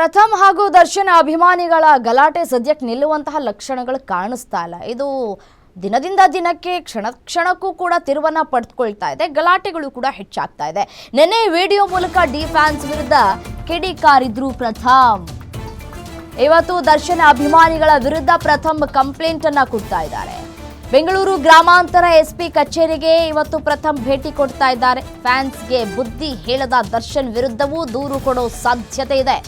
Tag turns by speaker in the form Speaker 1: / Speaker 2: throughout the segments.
Speaker 1: ಪ್ರಥಮ್ ಹಾಗೂ ದರ್ಶನ್ ಅಭಿಮಾನಿಗಳ ಗಲಾಟೆ ಸದ್ಯಕ್ಕೆ ನಿಲ್ಲುವಂತಹ ಲಕ್ಷಣಗಳು ಕಾಣಿಸ್ತಾ ಇಲ್ಲ. ಇದು ದಿನದಿಂದ ದಿನಕ್ಕೆ ಕ್ಷಣ ಕ್ಷಣಕ್ಕೂ ಕೂಡ ತಿರುವನ್ನ ಪಡೆದುಕೊಳ್ತಾ ಇದೆ. ಗಲಾಟೆಗಳು ಕೂಡ ಹೆಚ್ಚಾಗ್ತಾ ಇದೆ. ನಿನ್ನೆ ವಿಡಿಯೋ ಮೂಲಕ ಡಿ ಫ್ಯಾನ್ಸ್ ವಿರುದ್ಧ ಕಿಡಿಕಾರಿದ್ರು ಪ್ರಥಮ್. ಇವತ್ತು ದರ್ಶನ ಅಭಿಮಾನಿಗಳ ವಿರುದ್ಧ ಪ್ರಥಮ್ ಕಂಪ್ಲೇಂಟ್ ಅನ್ನ ಕೊಡ್ತಾ ಇದ್ದಾರೆ. ಬೆಂಗಳೂರು ಗ್ರಾಮಾಂತರ ಎಸ್ಪಿ ಕಚೇರಿಗೆ ಇವತ್ತು ಪ್ರಥಮ್ ಭೇಟಿ ಕೊಡ್ತಾ ಇದ್ದಾರೆ. ಫ್ಯಾನ್ಸ್ಗೆ ಬುದ್ಧಿ ಹೇಳದ ದರ್ಶನ್ ವಿರುದ್ಧವೂ ದೂರು ಕೊಡೋ ಸಾಧ್ಯತೆ ಇದೆ.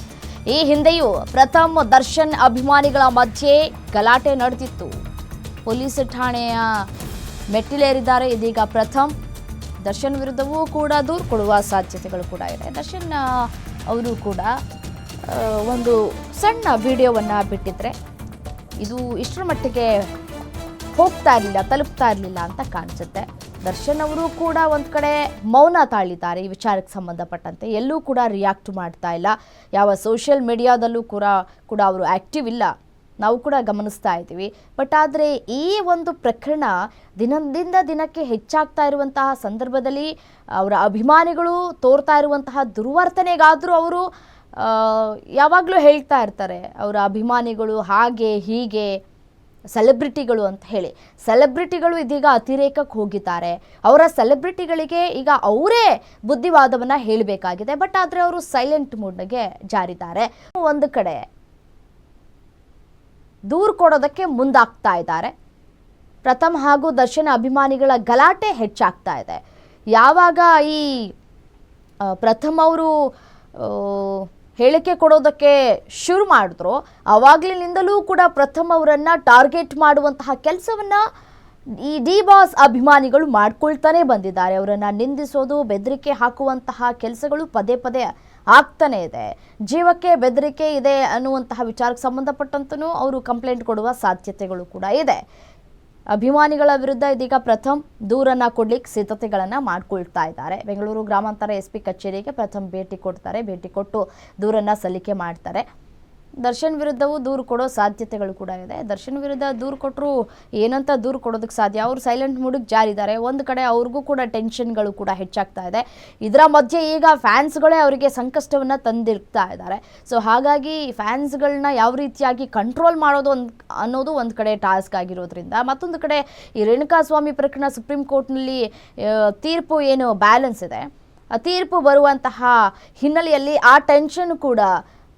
Speaker 1: ಈ ಹಿಂದೆಯೂ ಪ್ರಥಮ್ ದರ್ಶನ್ ಅಭಿಮಾನಿಗಳ ಮಧ್ಯೆ ಗಲಾಟೆ ನಡೆದಿತ್ತು. ಪೊಲೀಸ್ ಠಾಣೆಯ ಮೆಟ್ಟಿಲೇರಿದ್ದಾರೆ. ಇದೀಗ ಪ್ರಥಮ್ ದರ್ಶನ್ ವಿರುದ್ಧವೂ ಕೂಡ ದೂರು ಕೊಡುವ ಸಾಧ್ಯತೆಗಳು ಕೂಡ ಇದೆ. ದರ್ಶನ್ ಅವರು ಕೂಡ ಒಂದು ಸಣ್ಣ ವಿಡಿಯೋವನ್ನು ಬಿಟ್ಟಿದ್ರೆ ಇದು ಇಷ್ಟರ ಮಟ್ಟಿಗೆ ಹೋಗ್ತಾ ಇರಲಿಲ್ಲ, ತಲುಪ್ತಾ ಇರಲಿಲ್ಲ ಅಂತ ಕಾಣಿಸುತ್ತೆ. ದರ್ಶನ್ ಅವರು ಕೂಡ ಒಂದು ಕಡೆ ಮೌನ ತಾಳಿದ್ದಾರೆ, ಈ ವಿಚಾರಕ್ಕೆ ಸಂಬಂಧಪಟ್ಟಂತೆ. ಎಲ್ಲೂ ಕೂಡ ರಿಯಾಕ್ಟ್ ಮಾಡ್ತಾ ಇಲ್ಲ. ಯಾವ ಸೋಷಿಯಲ್ ಮೀಡಿಯಾದಲ್ಲೂ ಕೂಡ ಕೂಡ ಅವರು ಆ್ಯಕ್ಟಿವ್ ಇಲ್ಲ. ನಾವು ಕೂಡ ಗಮನಿಸ್ತಾ ಇದ್ದೀವಿ. ಬಟ್ ಆದರೆ ಈ ಒಂದು ಪ್ರಕರಣ ದಿನದಿಂದ ದಿನಕ್ಕೆ ಹೆಚ್ಚಾಗ್ತಾ ಇರುವಂತಹ ಸಂದರ್ಭದಲ್ಲಿ ಅವರ ಅಭಿಮಾನಿಗಳು ತೋರ್ತಾ ಇರುವಂತಹ ದುರ್ವರ್ತನೆಗಾದರೂ ಅವರು ಯಾವಾಗಲೂ ಹೇಳ್ತಾ ಇರ್ತಾರೆ. ಅವರ ಅಭಿಮಾನಿಗಳು ಹಾಗೆ ಹೀಗೆ ಸೆಲೆಬ್ರಿಟಿಗಳು ಅಂತ ಹೇಳಿ. ಸೆಲೆಬ್ರಿಟಿಗಳು ಇದೀಗ ಅತಿರೇಕಕ್ಕೆ ಹೋಗಿದ್ದಾರೆ. ಅವರ ಸೆಲೆಬ್ರಿಟಿಗಳಿಗೆ ಈಗ ಅವರೇ ಬುದ್ಧಿವಾದವನ್ನು ಹೇಳಬೇಕಾಗಿದೆ. ಬಟ್ ಆದರೆ ಅವರು ಸೈಲೆಂಟ್ ಮೂಡ್ಗೆ ಜಾರಿದ್ದಾರೆ. ಒಂದು ಕಡೆ ದೂರು ಕೊಡೋದಕ್ಕೆ ಮುಂದಾಗ್ತಾ ಇದ್ದಾರೆ. ಪ್ರಥಮ್ ಹಾಗೂ ದರ್ಶನ ಅಭಿಮಾನಿಗಳ ಗಲಾಟೆ ಹೆಚ್ಚಾಗ್ತಾ ಇದೆ. ಯಾವಾಗ ಈ ಪ್ರಥಮ್ ಅವರು ಹೇಳಿಕೆ ಕೊಡೋದಕ್ಕೆ ಶುರು ಮಾಡಿದ್ರು. ಅವಾಗಲಿನಿಂದಲೂ ಕೂಡ ಪ್ರಥಮ್ ಅವರನ್ನ ಟಾರ್ಗೆಟ್ ಮಾಡುವಂತಹ ಕೆಲಸವನ್ನ ಈ ಡಿ ಬಾಸ್ ಅಭಿಮಾನಿಗಳು ಮಾಡ್ಕೊಳ್ತಾನೆ ಬಂದಿದ್ದಾರೆ. ಅವರನ್ನು ನಿಂದಿಸೋದು, ಬೆದರಿಕೆ ಹಾಕುವಂತಹ ಕೆಲಸಗಳು ಪದೇ ಪದೇ ಆಗ್ತಾನೆ ಇದೆ. ಜೀವಕ್ಕೆ ಬೆದರಿಕೆ ಇದೆ ಅನ್ನುವಂತಹ ವಿಚಾರಕ್ಕೆ ಸಂಬಂಧಪಟ್ಟಂತನೂ ಅವರು ಕಂಪ್ಲೇಂಟ್ ಕೊಡುವ ಸಾಧ್ಯತೆಗಳು ಕೂಡ ಇದೆ. ಅಭಿಮಾನಿಗಳ ವಿರುದ್ಧ ಇದೀಗ ಪ್ರಥಮ್ ದೂರನ್ನ ಕೊಡ್ಲಿಕ್ಕೆ ಸಿದ್ಧತೆಗಳನ್ನ ಮಾಡ್ಕೊಳ್ತಾ ಇದ್ದಾರೆ. ಬೆಂಗಳೂರು ಗ್ರಾಮಾಂತರ ಎಸ್ ಪಿ ಕಚೇರಿಗೆ ಪ್ರಥಮ್ ಭೇಟಿ ಕೊಡ್ತಾರೆ. ಭೇಟಿ ಕೊಟ್ಟು ದೂರನ್ನ ಸಲ್ಲಿಕೆ ಮಾಡ್ತಾರೆ. ದರ್ಶನ್ ವಿರುದ್ಧವೂ ದೂರು ಕೊಡೋ ಸಾಧ್ಯತೆಗಳು ಕೂಡ ಇದೆ. ದರ್ಶನ್ ವಿರುದ್ಧ ದೂರು ಕೊಟ್ಟರು ಏನಂತ ದೂರು ಕೊಡೋದಕ್ಕೆ ಸಾಧ್ಯ? ಅವರು ಸೈಲೆಂಟ್ ಮೂಡಿಗೆ ಜಾರಿದ್ದಾರೆ. ಒಂದು ಕಡೆ ಅವ್ರಿಗೂ ಕೂಡ ಟೆನ್ಷನ್ಗಳು ಕೂಡ ಹೆಚ್ಚಾಗ್ತಾ ಇದೆ. ಇದರ ಮಧ್ಯೆ ಈಗ ಫ್ಯಾನ್ಸ್ಗಳೇ ಅವರಿಗೆ ಸಂಕಷ್ಟವನ್ನು ತಂದಿರ್ತಾ ಇದ್ದಾರೆ. ಸೊ ಹಾಗಾಗಿ ಫ್ಯಾನ್ಸ್ಗಳನ್ನ ಯಾವ ರೀತಿಯಾಗಿ ಕಂಟ್ರೋಲ್ ಮಾಡೋದು ಒಂದು, ಅನ್ನೋದು ಒಂದು ಕಡೆ ಟಾಸ್ಕ್ ಆಗಿರೋದ್ರಿಂದ, ಮತ್ತೊಂದು ಕಡೆ ಈ ರೇಣುಕಾಸ್ವಾಮಿ ಪ್ರಕರಣ ಸುಪ್ರೀಂ ಕೋರ್ಟ್ನಲ್ಲಿ ತೀರ್ಪು ಏನು ಬ್ಯಾಲೆನ್ಸ್ ಇದೆ? ಆ, ತೀರ್ಪು ಬರುವಂತಹ ಹಿನ್ನೆಲೆಯಲ್ಲಿ ಆ ಟೆನ್ಷನ್ ಕೂಡ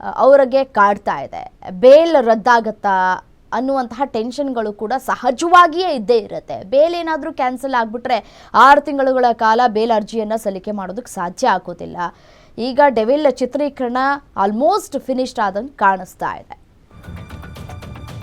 Speaker 1: ಅವರಿಗೆ ಕಾಡ್ತಾ ಇದೆ. ಬೇಲ್ ರದ್ದಾಗತ್ತಾ ಅನ್ನುವಂತಹ ಟೆನ್ಷನ್ಗಳು ಕೂಡ ಸಹಜವಾಗಿಯೇ ಇದ್ದೇ ಇರುತ್ತೆ. ಬೇಲ್ ಏನಾದರೂ ಕ್ಯಾನ್ಸಲ್ ಆಗಿಬಿಟ್ರೆ ಆರು ತಿಂಗಳುಗಳ ಕಾಲ ಬೇಲ್ ಅರ್ಜಿಯನ್ನು ಸಲ್ಲಿಕೆ ಮಾಡೋದಕ್ಕೆ ಸಾಧ್ಯ ಆಗೋದಿಲ್ಲ. ಈಗ ಡೆವಿಲ್ ಚಿತ್ರೀಕರಣ ಆಲ್ಮೋಸ್ಟ್ ಫಿನಿಶ್ಡ್ ಆದಂಗೆ ಕಾಣಿಸ್ತಾ ಇದೆ.